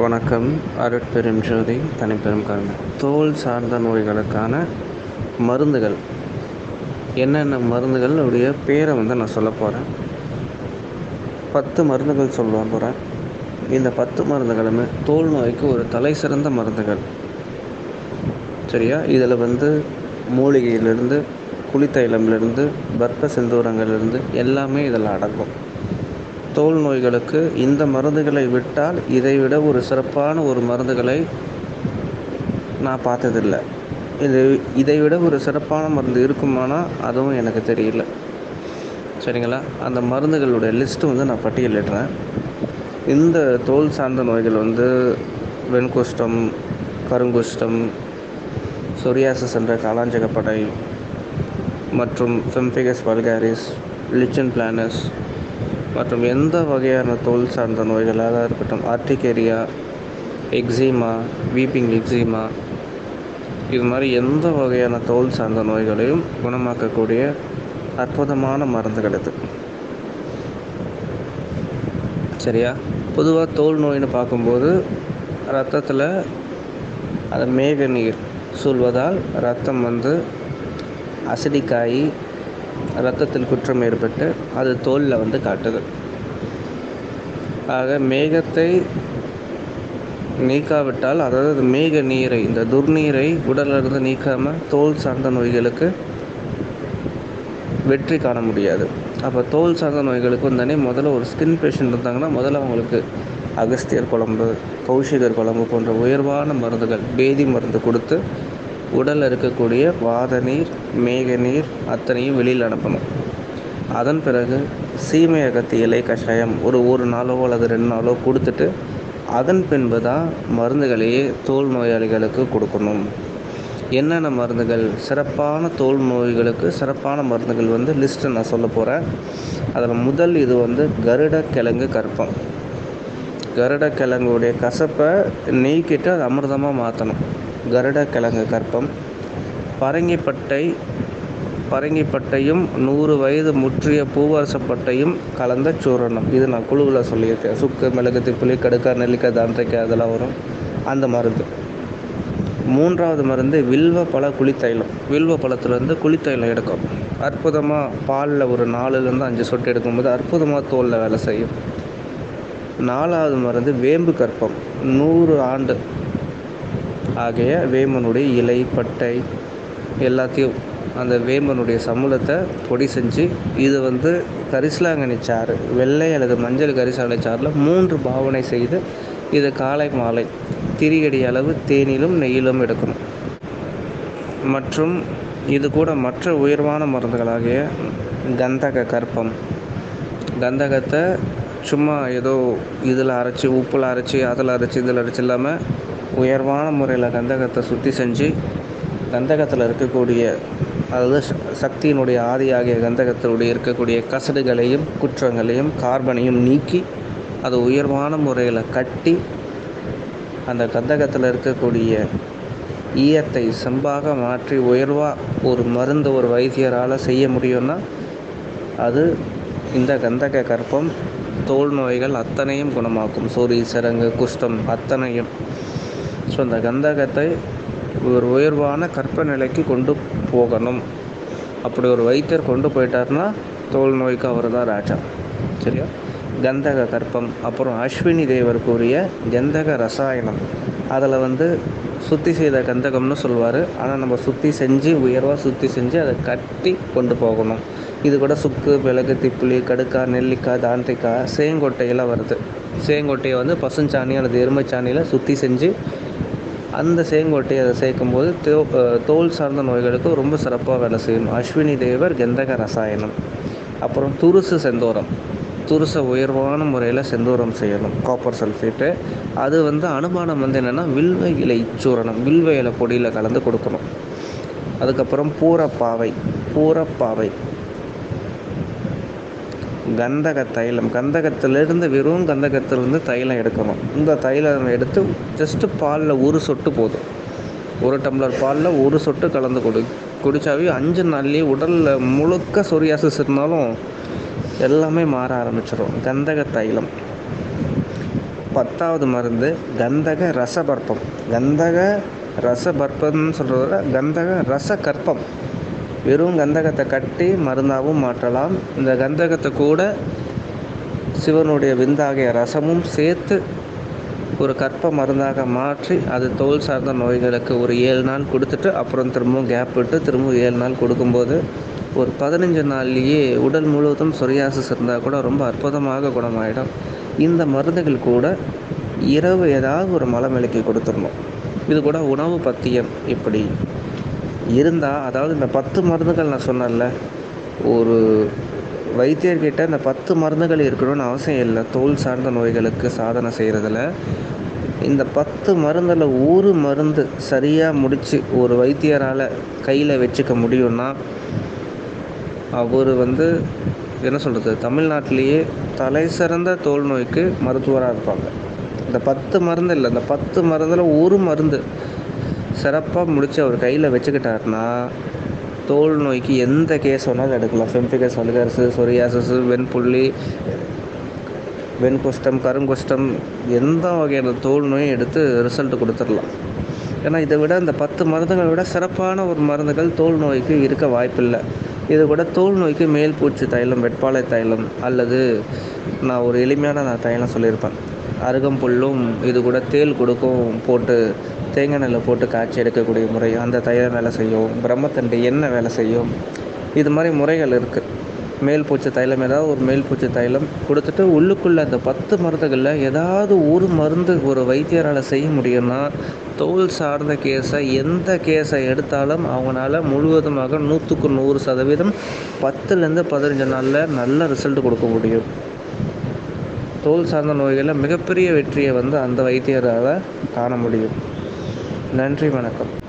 வணக்கம். அருட்பெரும் ஜோதி தனிப்பெரும் கருணை. தோல் சார்ந்த நோய்களுக்கான மருந்துகள். என்னென்ன மருந்துகள்? உடைய பேரை வந்து நான் சொல்ல போகிறேன் பத்து மருந்துகள் சொல்ல போகிறேன் இந்த பத்து மருந்துகளுமே தோல் நோய்க்கு ஒரு தலை சிறந்த மருந்துகள். சரியா? இதில் வந்து மூலிகையிலிருந்து குளித்தைலம்லேருந்து பர்ப்ப செந்தூரங்கள்லேருந்து எல்லாமே இதில் அடங்கும். தோல் நோய்களுக்கு இந்த மருந்துகளை விட்டால் இதைவிட ஒரு சிறப்பான ஒரு மருந்துகளை நான் பார்த்ததில்லை. இது இதை விட ஒரு சிறப்பான மருந்து இருக்குமானால் அதுவும் எனக்கு தெரியல. சரிங்களா? அந்த மருந்துகளுடைய லிஸ்ட்டு வந்து நான் பட்டியலிடுறேன். இந்த தோல் சார்ந்த நோய்கள் வந்து வெண்குஷ்டம் கருங்குஷ்டம் சொரியாசஸ் என்ற காலாஞ்சகப்படை மற்றும் ஃபெம்பிகஸ் பல்காரிஸ் லிச்சன் பிளானஸ் மற்றும் எந்த வகையான தோல் சார்ந்த நோய்களாக இருக்கட்டும் ஆர்டிகேரியா எக்ஸிமா வீப்பிங் எக்ஸிமா இது மாதிரி எந்த வகையான தோல் சார்ந்த நோய்களையும் குணமாக்கக்கூடிய அற்புதமான மருந்துகள் இது சரியா? பொதுவாக தோல் நோயின்னு பார்க்கும்போது ரத்தத்தில் அது மேக நீர் சொல்வதால் ரத்தம் வந்து அசிடிக்காயி ரத்தத்தில் குற்றம் ஏற்பட்டு அது தோலில் வந்து காட்டுது. ஆக மேகத்தை நீக்காவிட்டால் அதாவது மேக நீரை இந்த துர்நீரை உடலிலிருந்து நீக்காமல் தோல் சார்ந்த நோய்களுக்கு வெற்றி காண முடியாது. அப்போ தோல் சார்ந்த நோய்களுக்கு வந்தானே முதல்ல ஒரு ஸ்கின் பேஷண்ட் இருந்தாங்கன்னா முதல்ல அவங்களுக்கு அகஸ்தியர் குழம்பு கௌஷிகர் குழம்பு போன்ற உயர்வான மருந்துகள் பேதி மருந்து கொடுத்து உடலில் இருக்கக்கூடிய வாத நீர் மேக நீர் அத்தனையும் வெளியில் அனுப்பணும். அதன் பிறகு சீமை அகத்தி இலை கஷாயம் ஒரு ஒரு நாளோ அல்லது ரெண்டு நாளோ கொடுத்துட்டு அதன் பின்பு தான் மருந்துகளையே தோல் நோயாளிகளுக்கு கொடுக்கணும். என்னென்ன மருந்துகள்? சிறப்பான தோல் நோய்களுக்கு சிறப்பான மருந்துகள் வந்து லிஸ்ட்டு நான் சொல்ல போகிறேன் அதில் முதல் இது வந்து கருட கிழங்கு கற்பம். கருட கிழங்குடைய கசப்பை நீக்கிட்டு அது அமிர்தமாக மாற்றணும் கருட கிழங்கு கற்பம் பரங்கிப்பட்டை பரங்கிப்பட்டையும் நூறு வயது முற்றிய பூவரசப்பட்டையும் கலந்த சூரணம். இது நான் குழுவில் சொல்லியிருக்கேன். சுக்கு மிளகு திப்புளி கடுக்காய் நெல்லிக்காய் தாந்திரிக்காய் அதெல்லாம் வரும். அந்த மருந்து. மூன்றாவது மருந்து வில்வ பழ குளித்தைலம். வில்வ பழத்துலேருந்து குளித்தைலம் எடுக்கும். அற்புதமாக பாலில் ஒரு நாலுலேருந்து அஞ்சு சொட்டு எடுக்கும்போது அற்புதமாக தோலில் வேலை செய்யும். நாலாவது மருந்து வேம்பு கற்பம். நூறு ஆண்டு ஆகிய வேம்பனுடைய இலை பட்டை எல்லாத்தையும் அந்த வேம்பனுடைய சமூலத்தை பொடி செஞ்சு இது வந்து கரிசலாங்கண்ணி சாறு வெள்ளை அல்லது மஞ்சள் கரிசலாங்கண்ணி சாறில் மூன்று பாவனை செய்து இது காலை மாலை திரிகடி அளவு தேனிலும் நெய்யிலும் எடுக்கணும். மற்றும் இது கூட மற்ற உயர்வான மருந்துகளாகிய கந்தக கற்பம். கந்தகத்தை சும்மா ஏதோ இதில் அரைச்சி உப்பில் அரைச்சி அதில் அரைச்சி இதில் அரைச்சி இல்லாமல் உயர்வான முறையில் கந்தகத்தை சுத்தி செஞ்சு கந்தகத்தில் இருக்கக்கூடிய அதாவது சக்தியினுடைய ஆதியாகிய கந்தகத்தினுடைய இருக்கக்கூடிய கசடுகளையும் குற்றங்களையும் கார்பனையும் நீக்கி அதை உயர்வான முறையில் கட்டி அந்த கந்தகத்தில் இருக்கக்கூடிய ஈயத்தை செம்பாக மாற்றி உயர்வாக ஒரு மருந்து ஒரு வைத்தியரால் செய்ய முடியும்னா அது இந்த கந்தக கற்பம் தோல் நோய்கள் அத்தனையும் குணமாக்கும். சூரிய சிறங்கு குஷ்டம் அத்தனையும். ஸோ அந்த கந்தகத்தை ஒரு உயர்வான கற்ப நிலைக்கு கொண்டு போகணும். அப்படி ஒரு வைத்தியர் கொண்டு போயிட்டார்னா தோல் நோய்க்கு அவர் தான் ராஜா. சரியா? கந்தக கற்பம் அப்புறம் அஸ்வினி தேவர் கூறிய கந்தக ரசாயனம். அதில் வந்து சுத்தி செய்த கந்தகம்னு சொல்லுவார் ஆனால் நம்ம சுத்தி செஞ்சு உயர்வாக சுத்தி செஞ்சு அதை கட்டி கொண்டு போகணும். இது கூட சுக்கு மிளகு திப்புளி கடுக்காய் நெல்லிக்காய் தாந்திக்காய் சேங்கொட்டையெல்லாம் வருது. சேங்கொட்டையை வந்து பசுஞ்சாணி அல்லது எருமைச்சாணியில் சுற்றி செஞ்சு அந்த சேங்கொட்டையை அதை சேர்க்கும்போது தோ தோல் சார்ந்த நோய்களுக்கு ரொம்ப சிறப்பாக வேலை செய்யணும் அஸ்வினி தேவர் கந்தக ரசாயனம். அப்புறம் துருசு செந்தோரம். துருசை உயர்வான முறையில் செந்தூரம் செய்யணும் காப்பர் சல்ஃபேட்டு அது வந்து அனுமானம் வந்து என்னென்னா வில்வ இலை சூரணம் வில்வ இலை பொடியில் கலந்து கொடுக்கணும். அதுக்கப்புறம் பூரப்பாவை பூரப்பாவை. கந்தக தைலம் கந்தகத்திலிருந்து வெறும் கந்தகத்திலிருந்து தைலம் எடுக்கணும். இந்த தைலம் எடுத்து ஜஸ்ட்டு பாலில் ஒரு சொட்டு போதும். ஒரு டம்ளர் பாலில் ஒரு சொட்டு கலந்து கொடு. குடித்தாவே அஞ்சு நாள்லேயே உடலில் முழுக்க சொரியாசிஸ் இருந்தாலும் எல்லாமே மாற ஆரம்பிச்சிடும் கந்தக தைலம் பத்தாவது மருந்து கந்தக ரசபர்ப்பம். கந்தக ரசபர்ப்பம்னு சொல்கிறத விட கந்தக ரச கற்பம் வெறும் கந்தகத்தை கட்டி மருந்தாகவும் மாற்றலாம். இந்த கந்தகத்தை கூட சிவனுடைய விந்தாகிய ரசமும் சேர்த்து ஒரு கற்ப மருந்தாக மாற்றி அது தோல் சார்ந்த நோய்களுக்கு ஒரு ஏழு நாள் கொடுத்துட்டு அப்புறம் திரும்பவும் கேப் விட்டு திரும்பவும் ஏழு நாள் கொடுக்கும்போது ஒரு பதினஞ்சு நாள்லேயே உடல் முழுவதும் சொரியாசஸ் இருந்தால் கூட ரொம்ப அற்புதமாக குணமாயிடும். இந்த மருந்துகள் கூட இரவு ஏதாவது ஒரு மலமிளக்கி கொடுத்துடணும். இது கூட உணவு பத்தியம் இப்படி. இருந்தால் அதாவது இந்த பத்து மருந்துகள் நான் சொன்னேன்ல ஒரு வைத்தியர்கிட்ட இந்த பத்து மருந்துகள் இருக்கணும்னு அவசியம் இல்லை. தோல் சார்ந்த நோய்களுக்கு சாதனை செய்கிறதுல இந்த பத்து மருந்தில் ஒரு மருந்து சரியாக முடித்து ஒரு வைத்தியரால் கையில் வச்சுக்க முடியும்னா அவர் வந்து என்ன சொல்கிறது தமிழ்நாட்டிலேயே தலை சிறந்த தோல் நோய்க்கு மருத்துவராக இருப்பாங்க. இந்த பத்து மருந்து இல்லை இந்த பத்து மருந்தில் ஒரு மருந்து சிறப்பாக முடித்து அவர் கையில் வச்சுக்கிட்டாருன்னா தோல் நோய்க்கு எந்த கேஸ் வேணாலும் எடுக்கலாம். ஃபெம்பிகஸ் வல்கர்ஸு சொரியாசஸ் வெண்புள்ளி வெண்குஷ்டம் கருங்குஷ்டம் எந்த வகையான தோல் நோயும் எடுத்து ரிசல்ட் கொடுத்துடலாம். ஏன்னா இதை விட இந்த பத்து மருந்துகளை விட சிறப்பான ஒரு மருந்துகள் தோல் நோய்க்கு இருக்க வாய்ப்பில்லை. இது கூட தோல் நோய்க்கு மேல் பூச்சி தைலம் வெட்பாலை தைலம் அல்லது நான் ஒரு எளிமையான நான் தைலம் சொல்லியிருப்பேன். அருகம்புல்லும் இது கூட தேல் கொடுக்கும் போட்டு தேங்காய் நெல்லை போட்டு காய்ச்சி எடுக்கக்கூடிய முறை அந்த தைலம் வேலை செய்யும் பிரம்மத்தண்டு எண்ணெய் வேலை செய்யும். இது மாதிரி முறைகள் இருக்குது மேல் பூச்சி தைலம் ஏதாவது ஒரு மேல் பூச்சி தைலம் கொடுத்துட்டு உள்ளுக்குள்ளே அந்த பத்து மருந்துகளில் ஏதாவது ஒரு மருந்து ஒரு வைத்தியரால் செய்ய முடியும்னா தோல் சார்ந்த கேஸை எந்த கேஸை எடுத்தாலும் அவங்களால முழுவதுமாக நூற்றுக்கு நூறு சதவீதம் பத்துலேருந்து பதினஞ்சு நாளில் நல்ல ரிசல்ட் கொடுக்க முடியும். தோல் சார்ந்த நோய்களில் மிகப்பெரிய வெற்றியை வந்து அந்த வைத்தியரால் காண முடியும். நன்றி வணக்கம்.